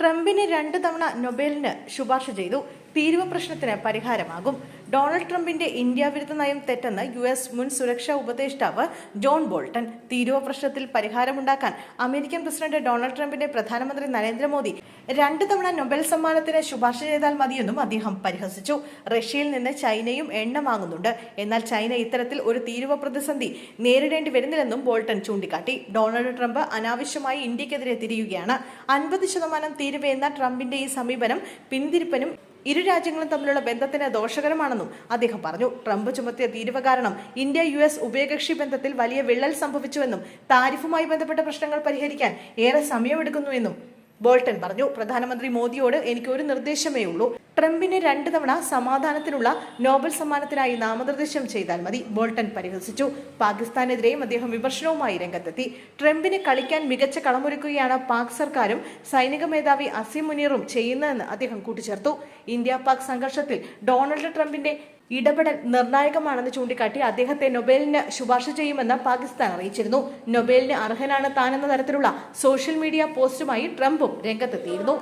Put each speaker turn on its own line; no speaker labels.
ട്രംപിന് രണ്ടു തവണ നൊബേലിന് ശുപാർശ ചെയ്തു. തീരുവ പ്രശ്നത്തിന് പരിഹാരമാകും. ഡൊണാൾഡ് ട്രംപിന്റെ ഇന്ത്യ വിരുദ്ധ നയം തെറ്റെന്ന് യു എസ് മുൻ സുരക്ഷാ ഉപദേഷ്ടാവ് ജോൺ ബോൾട്ടൺ തീരുവ പ്രശ്നത്തിൽ പരിഹാരമുണ്ടാക്കാൻ അമേരിക്കൻ പ്രസിഡന്റ് ഡൊണാൾഡ് ട്രംപിന്റെ പ്രധാനമന്ത്രി നരേന്ദ്രമോദി രണ്ട് തവണ നൊബേൽ സമ്മാനത്തിന് ശുപാർശ ചെയ്താൽ മതിയെന്നും അദ്ദേഹം പരിഹസിച്ചു. റഷ്യയിൽ നിന്ന് ചൈനയും എണ്ണ വാങ്ങുന്നുണ്ട്. എന്നാൽ ചൈന ഇത്തരത്തിൽ ഒരു തീരുവ പ്രതിസന്ധി നേരിടേണ്ടി വരുന്നില്ലെന്നും ബോൾട്ടൺ ചൂണ്ടിക്കാട്ടി. ഡൊണാൾഡ് ട്രംപ് അനാവശ്യമായി ഇന്ത്യക്കെതിരെ തിരിയുകയാണ്. അൻപത് ശതമാനം തീരുവ എന്ന ട്രംപിന്റെ ഈ സമീപനം പിന്തിരിപ്പനും ഇരു രാജ്യങ്ങളും തമ്മിലുള്ള ബന്ധത്തിന് ദോഷകരമാണെന്നും അദ്ദേഹം പറഞ്ഞു. ട്രംപ് ചുമത്തിയ തീരുവ കാരണം ഇന്ത്യ യു എസ് ഉഭയകക്ഷി ബന്ധത്തിൽ വലിയ വിള്ളൽ സംഭവിച്ചുവെന്നും താരിഫുമായി ബന്ധപ്പെട്ട പ്രശ്നങ്ങൾ പരിഹരിക്കാൻ ഏറെ സമയമെടുക്കുന്നുവെന്നും ബോൾട്ടൺ പറഞ്ഞു. പ്രധാനമന്ത്രി മോദിയോട് എനിക്ക് ഒരു നിർദ്ദേശമേ ഉള്ളൂ. ട്രംപിനെ രണ്ട് തവണ സമാധാനത്തിനുള്ള നോബൽ സമ്മാനത്തിനായി നാമനിർദ്ദേശം ചെയ്താൽ മതി. ബോൾട്ടൺ പരിഹസിച്ചു. പാകിസ്ഥാനെതിരെയും അദ്ദേഹം വിമർശനവുമായി രംഗത്തെത്തി. ട്രംപിന് കളിക്കാൻ മികച്ച കളമൊരുക്കുകയാണ് പാക് സർക്കാരും സൈനിക മേധാവി അസീം മുനീറും ചെയ്യുന്നതെന്ന് അദ്ദേഹം കൂട്ടിച്ചേർത്തു. ഇന്ത്യ പാക് സംഘർഷത്തിൽ ഡൊണാൾഡ് ട്രംപിന്റെ ഇടപെടൽ നിർണായകമാണെന്ന് ചൂണ്ടിക്കാട്ടി അദ്ദേഹത്തെ നൊബേലിന് ശുപാർശ ചെയ്യുമെന്ന് പാകിസ്ഥാൻ അറിയിച്ചിരുന്നു. നൊബേലിന് അർഹനാണ് താനെന്ന തരത്തിലുള്ള സോഷ്യൽ മീഡിയ പോസ്റ്റുമായി ട്രംപും രംഗത്തെത്തിയിരുന്നു.